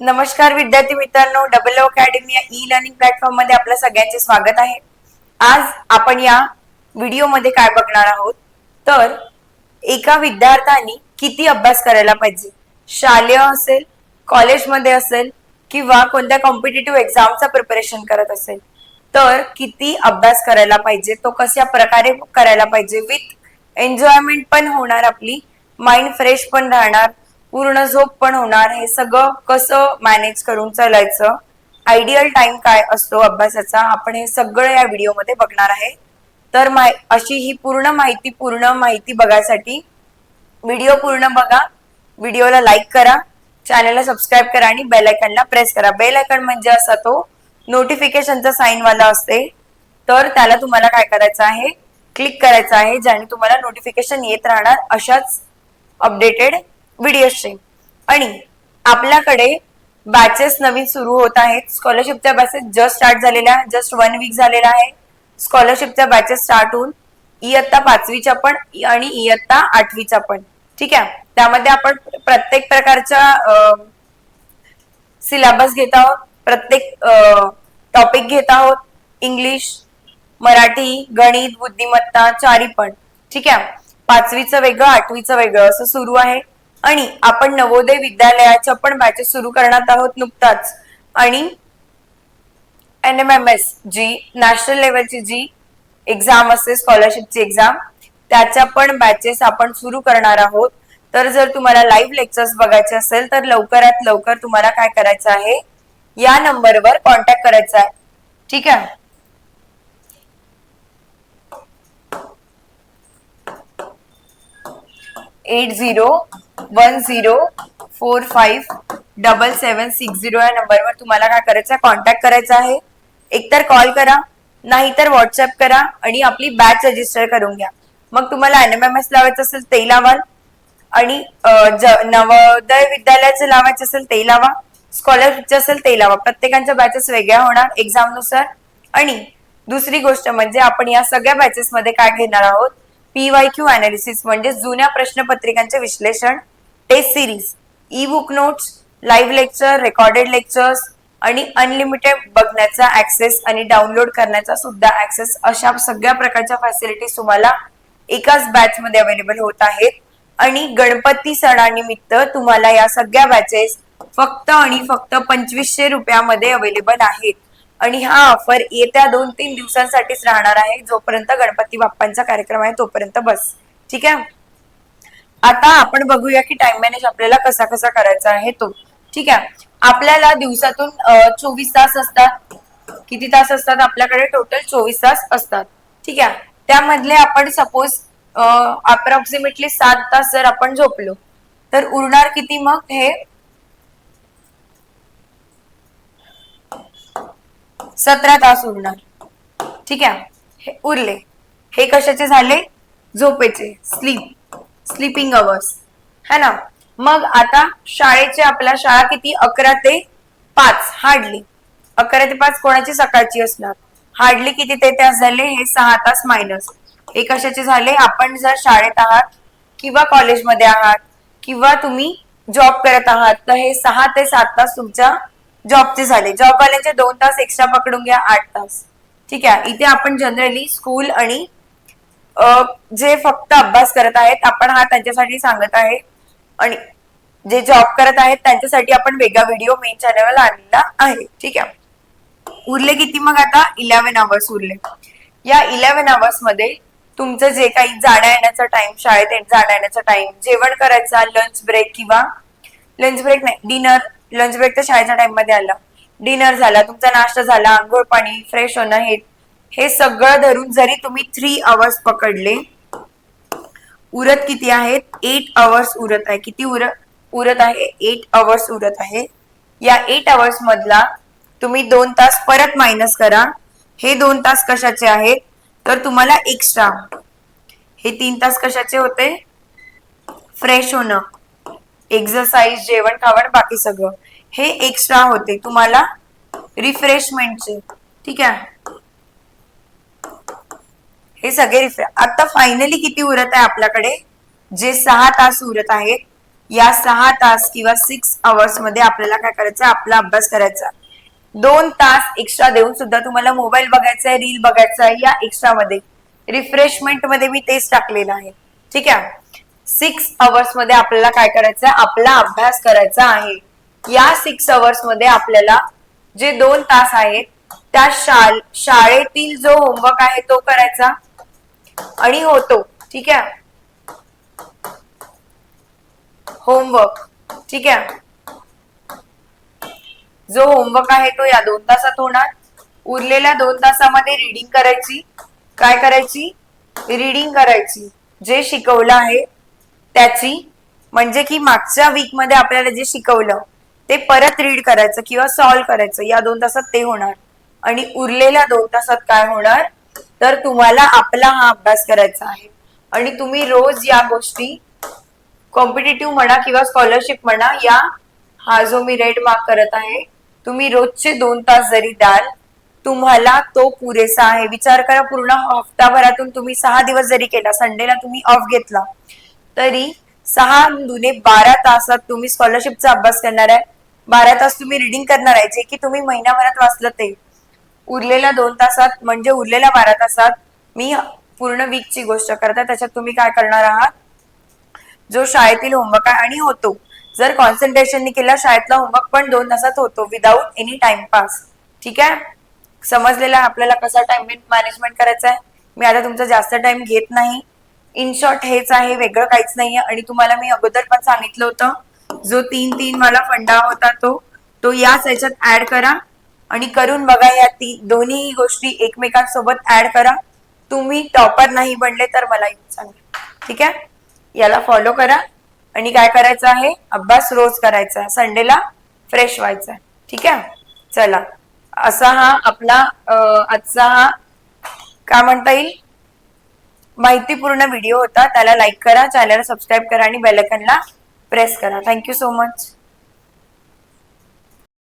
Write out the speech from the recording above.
नमस्कार विद्यार्थी मित्रांनो डबल अकॅडमी या ई लर्निंग प्लॅटफॉर्ममध्ये आपलं सगळ्यांचे स्वागत आहे. आज आपण या व्हिडिओमध्ये काय बघणार आहोत? तर एका विद्यार्थ्याने किती अभ्यास करायला पाहिजे? शालेय असेल कॉलेजमध्ये असेल किंवा कोणत्या कॉम्पिटेटिव्ह एक्झामचा प्रिपरेशन करत असेल तर किती अभ्यास करायला पाहिजे? तो कशा प्रकारे करायला पाहिजे? विथ एन्जॉयमेंट पण होणार आपली माइंड फ्रेश पण राहणार पूर्ण झोप पण होणार हे सगळं कसं मॅनेज करून चालायचं आयडियल टाइम काय असतो अभ्यासाचा आपण हे सगळं या व्हिडिओमध्ये बघणार आहे. तर माय अशी ही पूर्ण माहिती पूर्ण माहिती बघायसाठी व्हिडिओ पूर्ण बघा व्हिडिओला लाईक करा चॅनलला सबस्क्राईब करा आणि बेल आयकनला प्रेस करा. बेल आयकन म्हणजे असा तो नोटिफिकेशनचा साईनवाला असते. तर त्याला तुम्हाला काय करायचं आहे? क्लिक करायचं आहे ज्याने तुम्हाला नोटिफिकेशन येत राहणार अशाच अपडेटेड व्हिडिओचे आणि आपल्याकडे बॅचेस नवीन सुरू होत आहेत. स्कॉलरशिपच्या बॅचेस जस्ट स्टार्ट झालेल्या जस्ट वन वीक झालेला आहे. स्कॉलरशिपच्या बॅचेस स्टार्ट होऊन इयत्ता पाचवीच्या पण आणि इयत्ता आठवीच्या पण. ठीक आहे? त्यामध्ये आपण प्रत्येक प्रकारच्या सिलेबस घेत आहोत. प्रत्येक टॉपिक घेत आहोत. इंग्लिश मराठी गणित बुद्धिमत्ता चारी पण. ठीक आहे? पाचवीचं वेगळं आठवीचं वेगळं असं सुरू आहे. आणि आपण नवोदय विद्यालयाच्या पण बॅचेस सुरू करणार आहोत नुकताच. आणि एन एम एम एस जी नॅशनल लेवलची जी एक्झाम असते स्कॉलरशिपची एक्झाम त्याच्या पण बॅचेस आपण सुरू करणार आहोत. तर जर तुम्हाला लाईव्ह लेक्चर्स बघायचे असेल तर लवकरात लवकर तुम्हाला काय करायचं आहे या नंबरवर कॉन्टॅक्ट करायचा आहे. ठीक आहे? Eight zero one zero four five double seven six zero या नंबरवर तुम्हाला काय करायचं आहे कॉन्टॅक्ट करायचा आहे. एकतर कॉल करा नाहीतर व्हॉट्सअप करा आणि आपली बॅच रजिस्टर करून घ्या. मग तुम्हाला एन एम एम एस लावायचं असेल ते लावाल आणि नवोदय विद्यालयाचं लावायचं असेल ते लावा. स्कॉलरशिपचं असेल ते लावा. प्रत्येकांच्या बॅचेस वेगळ्या होणार एक्झामनुसार. आणि दुसरी गोष्ट म्हणजे आपण या सगळ्या बॅचेस मध्ये काय घेणार आहोत पीवाय क्यू अनालिसिस म्हणजे जुन्या प्रश्नपत्रिकांचे विश्लेषण test series e book notes live lecture recorded lectures आणि अनलिमिटेड बघण्याचा ऍक्सेस आणि डाउनलोड करण्याचा सुद्धा ऍक्सेस अशा सगळ्या प्रकारच्या फॅसिलिटीज तुम्हाला एकाच बॅच मध्ये अवेलेबल होत आहेत. आणि गणपती सणानिमित्त तुम्हाला या सगळ्या बॅचेस फक्त आणि फक्त पंचवीसशे रुपयामध्ये अवेलेबल आहेत. आणि हा ऑफर येत्या दोन तीन दिवसांसाठीच राहणार आहे. जोपर्यंत गणपती बाप्पांचा कार्यक्रम आहे तोपर्यंत बस. ठीक आहे? आता आपण बघूया की टाइम मॅनेज आपल्याला कसा कसा करायचा आहे तो. ठीक आहे? आपल्याला दिवसातून चोवीस तास असतात. किती तास असतात? आपल्याकडे टोटल चोवीस तास असतात. ठीक आहे? त्यामधले आपण सपोज अप्रॉक्सिमेटली सात तास जर आपण झोपलो तर उरणार किती मग हे सतरा तास उरणार. ठीक आहे? हे उरले. हे कशाचे झाले? झोपेचे. स्लीप स्लीपिंग अवर्स है ना? मग आता शाळेचे आपल्या शाळा किती? अकरा ते पाच. हार्डली अकरा ते पाच कोणाची सकाळची असणार? हार्डली किती ते तास झाले? हे सहा तास मायनस हे कशाचे झाले? आपण जर शाळेत आहात किंवा कॉलेजमध्ये आहात किंवा तुम्ही जॉब करत आहात तर हे सहा ते सात तास तुमच्या जॉबचे झाले. जॉबवाल्यांचे दोन तास एक्स्ट्रा पकडून घ्या आठ तास. ठीक आहे? इथे आपण जनरली स्कूल आणि जे फक्त अभ्यास करत आहेत आपण हा त्यांच्यासाठी सांगत आहे. आणि जे जॉब करत आहेत त्यांच्यासाठी आपण वेगळा व्हिडिओ मेन चॅनलवर आणलेला आहे. ठीक आहे? उरले किती मग आता? इलेव्हन आवर्स उरले. या इलेव्हन आवर्समध्ये तुमचं जे काही जाण्या येण्याचा टाइम शाळेत जाण्या येण्याचा टाइम जेवण करायचा लंच ब्रेक किंवा लंच ब्रेक नाही डिनर लंच ब्रेक तर शाळेच्या टाइममध्ये आला. डिनर झाला तुमचा नाश्ता झाला आंघोळ पाणी फ्रेश होणं हे हे सगळं धरून जरी तुम्ही थ्री आवर्स पकडले उरत किती आहेत? एट आवर्स उरत आहे. किती उरत उरत आहे? एट आवर्स उरत आहे. या एट आवर्स मधला तुम्ही दोन तास परत मायनस करा. हे दोन तास कशाचे आहेत? तर तुम्हाला एक्स्ट्रा हे तीन तास कशाचे होते? फ्रेश होणं. एक्सरसाइज जेवण खावण बाकी सगळं. हे एक्स्ट्रा होते. तुम्हाला रिफ्रेशमेंटचे ठीक आहे? हे सगळे रिफ्रेश आता फायनली किती उरत आहे आपल्याकडे? जे सहा तास उरत आहेत या सहा तास किंवा सिक्स आवर्समध्ये आपल्याला काय करायचं? आपला अभ्यास करायचा. दोन तास एक्स्ट्रा देऊन सुद्धा तुम्हाला मोबाईल बघायचा आहे रील बघायचा आहे या एक्स्ट्रा मध्ये. रिफ्रेशमेंटमध्ये मी तेच टाकलेलं आहे. ठीक आहे? सिक्स अवर्समध्ये आपल्याला काय करायचं आपला अभ्यास करायचा आहे. या सिक्स अवर्समध्ये आपल्याला जे दोन तास आहेत त्या शाल शाळेतील जो होमवर्क आहे तो करायचा. आणि होतो ठीक आहे? होमवर्क ठीक आहे? जो होमवर्क आहे तो या दोन तासात होणार. उरलेल्या दोन तासामध्ये रीडिंग करायची. काय करायची? रीडिंग करायची. जे शिकवलं आहे त्याची म्हणजे की मागच्या वीकमध्ये आपल्याला जे शिकवलं ते परत रीड करायचं किंवा सॉल्व्ह करायचं या दोन तासात ते होणार. आणि उरलेल्या दोन तासात काय होणार? तर तुम्हाला आपला हा अभ्यास करायचा आहे. आणि तुम्ही रोज या गोष्टी कॉम्पिटेटिव्ह म्हणा किंवा स्कॉलरशिप म्हणा या हा जो मी रेड मार्क करत आहे तुम्ही रोजचे दोन तास जरी द्याल तुम्हाला तो पुरेसा आहे. विचार करा पूर्ण हफ्ताभरातून तुम्ही सहा दिवस जरी केला संडेला तुम्ही ऑफ घेतला तरी सहा दुने बारा तासात तुम्ही स्कॉलरशिपचा अभ्यास करणार आहे. बारा तास तुम्ही रिडिंग करणार आहे जे की तुम्ही महिन्याभरात वाचलं ते. उरलेल्या दोन तासात म्हणजे उरलेल्या बारा तासात मी पूर्ण वीकची गोष्ट करत आहे. त्याच्यात तुम्ही काय करणार आहात? जो शाळेतील होमवर्क आहे आणि होतो. जर कॉन्सन्ट्रेशननी केला शाळेतला होमवर्क पण दोन तासात होतो विदाऊट एनी टाइमपास ठीक आहे? समजलेला आपल्याला कसा टाइम मॅनेजमेंट करायचा आहे? मी आता तुमचा जास्त टाइम घेत नाही. इन शॉर्ट हेच आहे वेगळं काहीच नाहीये. आणि तुम्हाला मी अगोदर पण सांगितलं होतं जो तीन तीन मला फंडा होता तो तो याच याच्यात ऍड करा. आणि करून बघा या ती दोन्ही गोष्टी एकमेकांसोबत ऍड करा. तुम्ही टॉपर नाही बनले तर मला येऊन सांगा. ठीक आहे? याला फॉलो करा. आणि काय करायचं आहे? अभ्यास रोज करायचा आहे. संडेला फ्रेश व्हायचा आहे. ठीक आहे? चला. असा हा आपला आजचा हा काय म्हणता येईल? माहितीपूर्ण व्हिडिओ होता. त्याला लाईक करा चॅनल सबस्क्राईब करा आणि बेलकनला प्रेस करा. Thank you so much